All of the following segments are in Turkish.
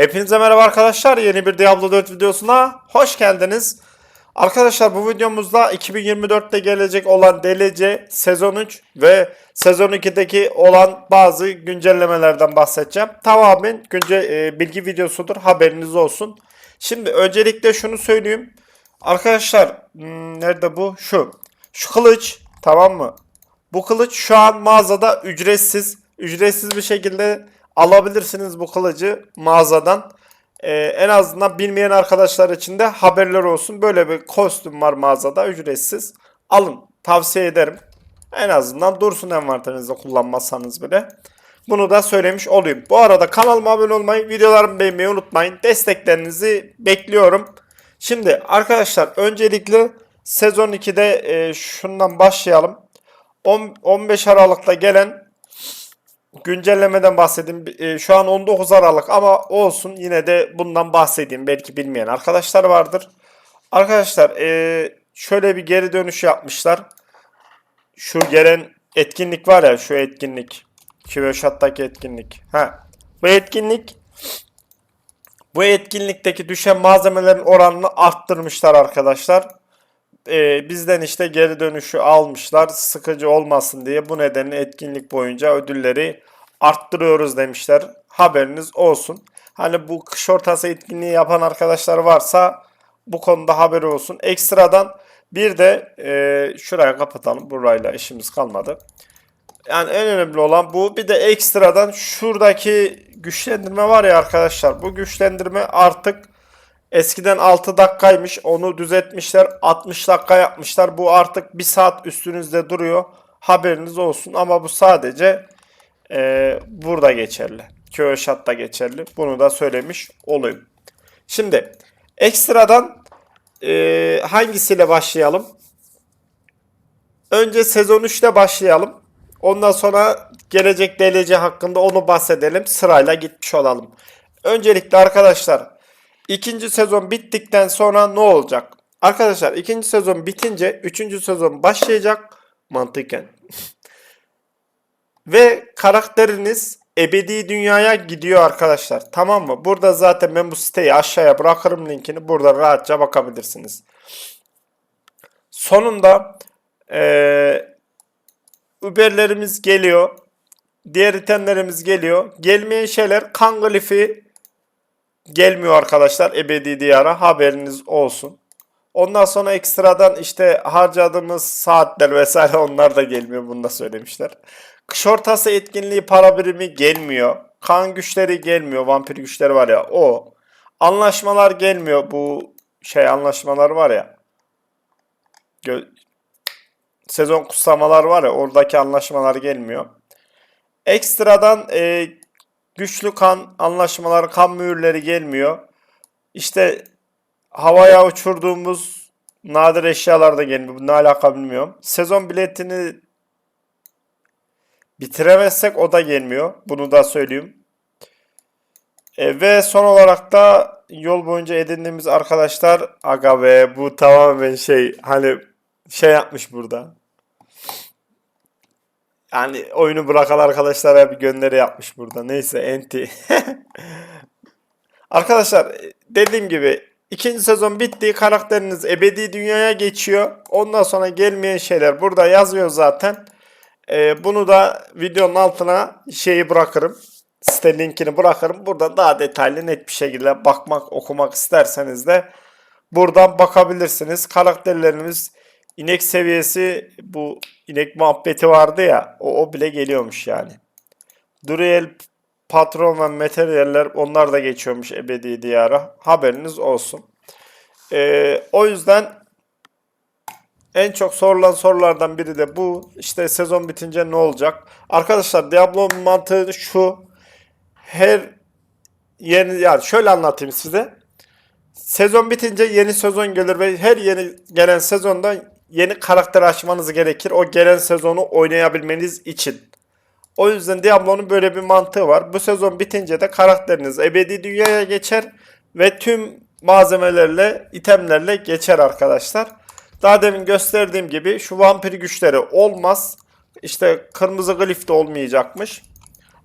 Hepinize merhaba arkadaşlar. Yeni bir Diablo 4 videosuna hoş geldiniz. Arkadaşlar bu videomuzda 2024'te gelecek olan DLC sezon 3 ve sezon 2'deki olan bazı güncellemelerden bahsedeceğim. Tamamen günce e, bilgi videosudur. Haberiniz olsun. Şimdi öncelikle şunu söyleyeyim. Arkadaşlar hmm, nerede bu? Şu. Şu kılıç tamam mı? Bu kılıç şu an mağazada ücretsiz. Ücretsiz bir şekilde alabilirsiniz bu kılıcı mağazadan. Ee, en azından bilmeyen arkadaşlar için de haberler olsun. Böyle bir kostüm var mağazada ücretsiz. Alın tavsiye ederim. En azından dursun envanterinizde kullanmazsanız bile. Bunu da söylemiş olayım. Bu arada kanalıma abone olmayı, videolarımı beğenmeyi unutmayın. Desteklerinizi bekliyorum. Şimdi arkadaşlar öncelikle sezon 2'de e, şundan başlayalım. 10 15 Aralık'ta gelen güncellemeden bahsedeyim. E, şu an 19 Aralık ama olsun yine de bundan bahsedeyim. Belki bilmeyen arkadaşlar vardır. Arkadaşlar e, şöyle bir geri dönüş yapmışlar. Şu gelen etkinlik var ya şu etkinlik. Kiveşat'taki etkinlik. Ha. Bu etkinlik bu etkinlikteki düşen malzemelerin oranını arttırmışlar arkadaşlar. Ee, bizden işte geri dönüşü almışlar sıkıcı olmasın diye bu nedenle etkinlik boyunca ödülleri arttırıyoruz demişler. Haberiniz olsun. Hani bu kış ortası etkinliği yapan arkadaşlar varsa bu konuda haberi olsun. Ekstradan bir de e, şuraya kapatalım. Burayla işimiz kalmadı. Yani en önemli olan bu. Bir de ekstradan şuradaki güçlendirme var ya arkadaşlar. Bu güçlendirme artık eskiden 6 dakikaymış. Onu düzeltmişler. 60 dakika yapmışlar. Bu artık 1 saat üstünüzde duruyor. Haberiniz olsun. Ama bu sadece e, burada geçerli. Köyşat'ta geçerli. Bunu da söylemiş olayım. Şimdi ekstradan e, hangisiyle başlayalım? Önce sezon 3'te başlayalım. Ondan sonra gelecek DLC hakkında onu bahsedelim. Sırayla gitmiş olalım. Öncelikle arkadaşlar ikinci sezon bittikten sonra ne olacak? Arkadaşlar ikinci sezon bitince üçüncü sezon başlayacak mantıken. Ve karakteriniz ebedi dünyaya gidiyor arkadaşlar. Tamam mı? Burada zaten ben bu siteyi aşağıya bırakırım linkini. Burada rahatça bakabilirsiniz. Sonunda eee Uber'lerimiz geliyor. Diğer itemlerimiz geliyor. Gelmeyen şeyler kan glifi gelmiyor arkadaşlar ebedi diyara haberiniz olsun. Ondan sonra ekstradan işte harcadığımız saatler vesaire onlar da gelmiyor bunu da söylemişler. Kış ortası etkinliği para birimi gelmiyor. Kan güçleri gelmiyor. Vampir güçleri var ya o. Anlaşmalar gelmiyor. Bu şey anlaşmalar var ya. Gö- sezon kutsamalar var ya oradaki anlaşmalar gelmiyor. Ekstradan e, güçlü kan anlaşmaları, kan mühürleri gelmiyor. İşte havaya uçurduğumuz nadir eşyalar da gelmiyor. Bu ne alaka bilmiyorum. Sezon biletini bitiremezsek o da gelmiyor. Bunu da söyleyeyim. E, ve son olarak da yol boyunca edindiğimiz arkadaşlar aga be bu tamamen şey hani şey yapmış burada. Yani oyunu bırakan arkadaşlara bir gönderi yapmış burada. Neyse enti. Arkadaşlar dediğim gibi ikinci sezon bitti. Karakteriniz ebedi dünyaya geçiyor. Ondan sonra gelmeyen şeyler burada yazıyor zaten. Ee, bunu da videonun altına şeyi bırakırım. Site linkini bırakırım. Burada daha detaylı net bir şekilde bakmak okumak isterseniz de buradan bakabilirsiniz. Karakterlerimiz inek seviyesi bu inek muhabbeti vardı ya o, o bile geliyormuş yani. Duriel patron ve materyaller onlar da geçiyormuş ebedi diyara. Haberiniz olsun. Ee, o yüzden en çok sorulan sorulardan biri de bu. İşte sezon bitince ne olacak? Arkadaşlar Diablo'nun mantığı şu. Her yeni yani şöyle anlatayım size. Sezon bitince yeni sezon gelir ve her yeni gelen sezonda yeni karakter açmanız gerekir. O gelen sezonu oynayabilmeniz için. O yüzden Diablo'nun böyle bir mantığı var. Bu sezon bitince de karakteriniz ebedi dünyaya geçer ve tüm malzemelerle, itemlerle geçer arkadaşlar. Daha demin gösterdiğim gibi şu vampir güçleri olmaz. İşte kırmızı glif de olmayacakmış.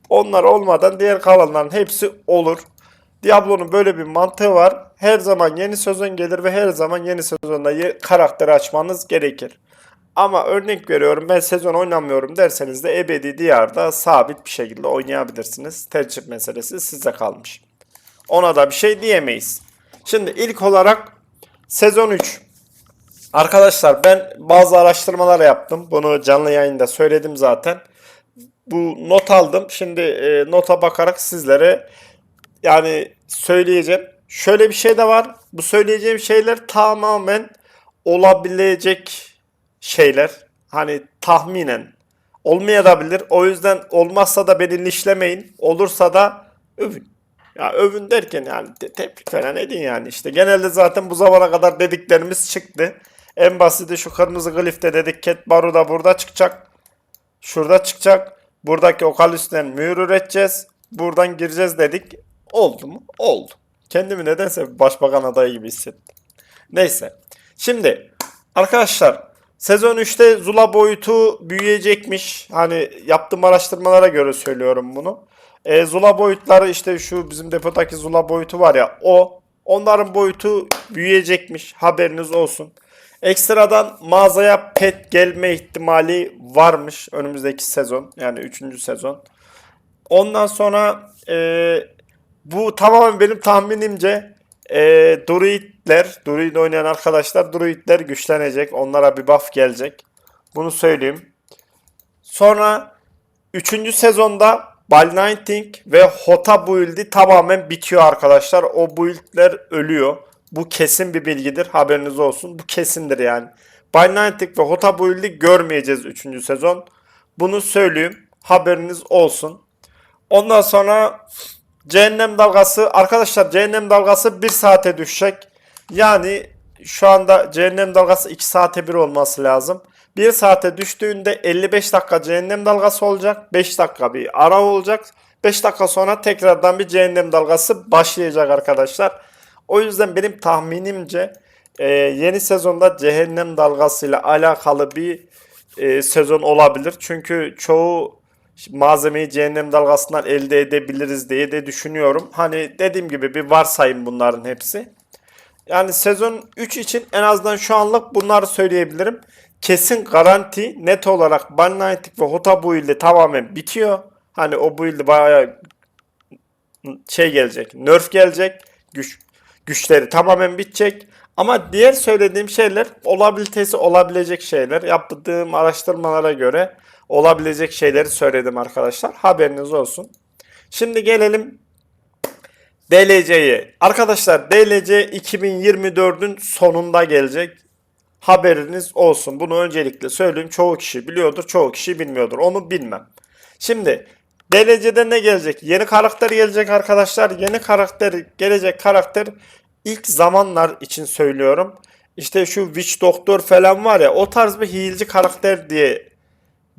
Onlar olmadan diğer kalanların hepsi olur. Diablo'nun böyle bir mantığı var. Her zaman yeni sezon gelir ve her zaman yeni sezonda karakteri açmanız gerekir. Ama örnek veriyorum ben sezon oynamıyorum derseniz de ebedi diyarda sabit bir şekilde oynayabilirsiniz. Tercih meselesi size kalmış. Ona da bir şey diyemeyiz. Şimdi ilk olarak sezon 3. Arkadaşlar ben bazı araştırmalar yaptım. Bunu canlı yayında söyledim zaten. Bu not aldım. Şimdi e, nota bakarak sizlere yani söyleyeceğim. Şöyle bir şey de var. Bu söyleyeceğim şeyler tamamen olabilecek şeyler. Hani tahminen olmayabilir. O yüzden olmazsa da beni lişlemeyin. Olursa da övün. Ya övün derken yani te- tebrik falan edin yani işte. Genelde zaten bu zamana kadar dediklerimiz çıktı. En basiti şu kırmızı glifte dedik. Cat Baru da burada çıkacak. Şurada çıkacak. Buradaki okalüsten mühür üreteceğiz. Buradan gireceğiz dedik. Oldu mu? Oldu. Kendimi nedense başbakan adayı gibi hissettim. Neyse. Şimdi arkadaşlar sezon 3'te Zula boyutu büyüyecekmiş. Hani yaptığım araştırmalara göre söylüyorum bunu. E, Zula boyutları işte şu bizim depodaki Zula boyutu var ya o. Onların boyutu büyüyecekmiş. Haberiniz olsun. Ekstradan mağazaya pet gelme ihtimali varmış önümüzdeki sezon. Yani 3. sezon. Ondan sonra e, bu tamamen benim tahminimce e, druidler, druid oynayan arkadaşlar druidler güçlenecek. Onlara bir buff gelecek. Bunu söyleyeyim. Sonra 3. sezonda Balnighting ve Hota build'i tamamen bitiyor arkadaşlar. O build'ler ölüyor. Bu kesin bir bilgidir. Haberiniz olsun. Bu kesindir yani. Balnighting ve Hota build'i görmeyeceğiz 3. sezon. Bunu söyleyeyim. Haberiniz olsun. Ondan sonra Cehennem dalgası arkadaşlar cehennem dalgası 1 saate düşecek. Yani şu anda cehennem dalgası 2 saate 1 olması lazım. 1 saate düştüğünde 55 dakika cehennem dalgası olacak. 5 dakika bir ara olacak. 5 dakika sonra tekrardan bir cehennem dalgası başlayacak arkadaşlar. O yüzden benim tahminimce e, yeni sezonda cehennem dalgasıyla alakalı bir e, sezon olabilir. Çünkü çoğu malzemeyi cehennem dalgasından elde edebiliriz diye de düşünüyorum. Hani dediğim gibi bir varsayım bunların hepsi. Yani sezon 3 için en azından şu anlık bunları söyleyebilirim. Kesin garanti net olarak Banlighting ve Hota build'i tamamen bitiyor. Hani o build'i bayağı şey gelecek, nerf gelecek. Güç güçleri tamamen bitecek. Ama diğer söylediğim şeyler olabilitesi olabilecek şeyler. Yaptığım araştırmalara göre olabilecek şeyleri söyledim arkadaşlar. Haberiniz olsun. Şimdi gelelim DLC'ye. Arkadaşlar DLC 2024'ün sonunda gelecek. Haberiniz olsun. Bunu öncelikle söyleyeyim. Çoğu kişi biliyordur, çoğu kişi bilmiyordur. Onu bilmem. Şimdi DLC'de ne gelecek? Yeni karakter gelecek arkadaşlar. Yeni karakter gelecek karakter ilk zamanlar için söylüyorum. İşte şu Witch Doktor falan var ya o tarz bir hilci karakter diye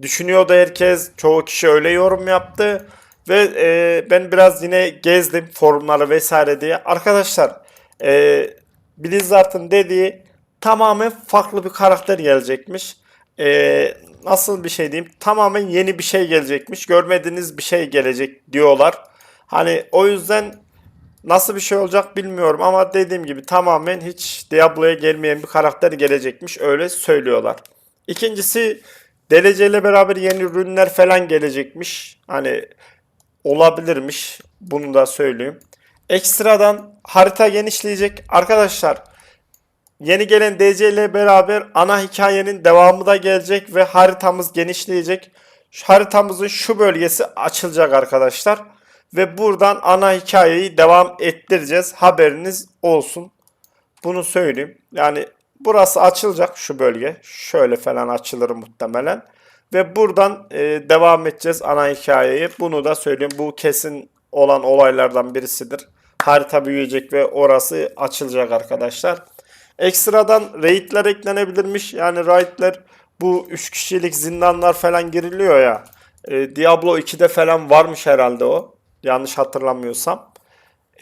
düşünüyordu herkes. Çoğu kişi öyle yorum yaptı. Ve e, ben biraz yine gezdim forumları vesaire diye. Arkadaşlar e, Blizzard'ın dediği tamamen farklı bir karakter gelecekmiş. E, nasıl bir şey diyeyim? Tamamen yeni bir şey gelecekmiş. Görmediğiniz bir şey gelecek diyorlar. Hani o yüzden nasıl bir şey olacak bilmiyorum ama dediğim gibi tamamen hiç Diablo'ya gelmeyen bir karakter gelecekmiş. Öyle söylüyorlar. İkincisi ile beraber yeni ürünler falan gelecekmiş. Hani olabilirmiş. Bunu da söyleyeyim. Ekstradan harita genişleyecek. Arkadaşlar yeni gelen DC ile beraber ana hikayenin devamı da gelecek ve haritamız genişleyecek. Şu haritamızın şu bölgesi açılacak arkadaşlar. Ve buradan ana hikayeyi devam ettireceğiz. Haberiniz olsun. Bunu söyleyeyim. Yani burası açılacak şu bölge. Şöyle falan açılır muhtemelen. Ve buradan e, devam edeceğiz ana hikayeyi. Bunu da söyleyeyim. Bu kesin olan olaylardan birisidir. Harita büyüyecek ve orası açılacak arkadaşlar. Ekstradan raidler eklenebilirmiş. Yani raidler bu 3 kişilik zindanlar falan giriliyor ya. E, Diablo 2'de falan varmış herhalde o. Yanlış hatırlamıyorsam.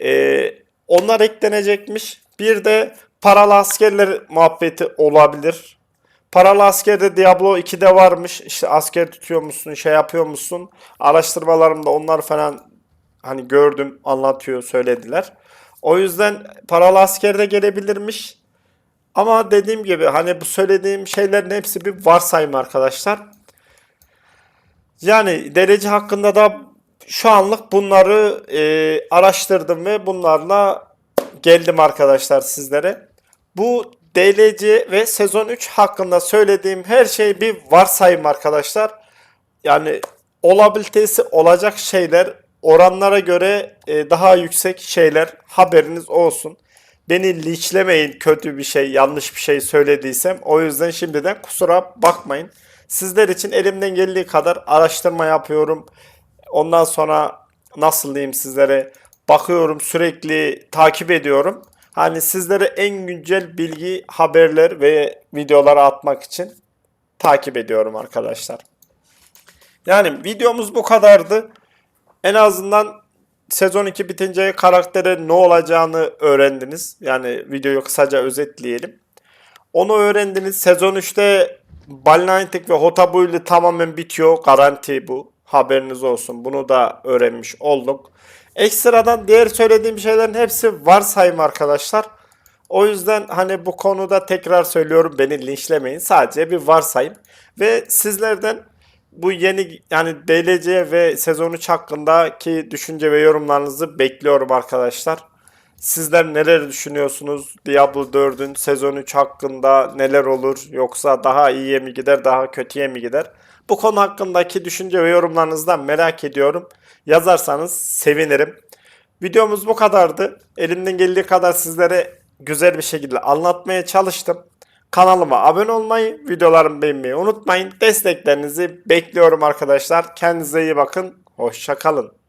E, onlar eklenecekmiş. Bir de paralı askerler muhabbeti olabilir. Paralı asker de Diablo 2'de varmış. İşte asker tutuyor musun, şey yapıyor musun? Araştırmalarımda onlar falan hani gördüm anlatıyor söylediler. O yüzden paralı asker de gelebilirmiş. Ama dediğim gibi hani bu söylediğim şeylerin hepsi bir varsayım arkadaşlar. Yani derece hakkında da şu anlık bunları e, araştırdım ve bunlarla geldim arkadaşlar sizlere. Bu DLC ve sezon 3 hakkında söylediğim her şey bir varsayım arkadaşlar. Yani olabilitesi olacak şeyler oranlara göre e, daha yüksek şeyler haberiniz olsun. Beni linçlemeyin kötü bir şey, yanlış bir şey söylediysem. O yüzden şimdiden kusura bakmayın. Sizler için elimden geldiği kadar araştırma yapıyorum. Ondan sonra nasıl diyeyim sizlere bakıyorum sürekli takip ediyorum. Hani sizlere en güncel bilgi, haberler ve videoları atmak için takip ediyorum arkadaşlar. Yani videomuz bu kadardı. En azından sezon 2 bitince karaktere ne olacağını öğrendiniz. Yani videoyu kısaca özetleyelim. Onu öğrendiniz. Sezon 3'te Balnatic ve Hotabu'yla tamamen bitiyor. Garanti bu. Haberiniz olsun. Bunu da öğrenmiş olduk. Ekstradan diğer söylediğim şeylerin hepsi varsayım arkadaşlar. O yüzden hani bu konuda tekrar söylüyorum beni linçlemeyin. Sadece bir varsayım. Ve sizlerden bu yeni yani DLC ve sezon 3 hakkındaki düşünce ve yorumlarınızı bekliyorum arkadaşlar. Sizler neler düşünüyorsunuz? Diablo 4'ün sezon 3 hakkında neler olur? Yoksa daha iyiye mi gider, daha kötüye mi gider? Bu konu hakkındaki düşünce ve yorumlarınızı da merak ediyorum. Yazarsanız sevinirim. Videomuz bu kadardı. Elimden geldiği kadar sizlere güzel bir şekilde anlatmaya çalıştım. Kanalıma abone olmayı, videolarımı beğenmeyi unutmayın. Desteklerinizi bekliyorum arkadaşlar. Kendinize iyi bakın. Hoşçakalın.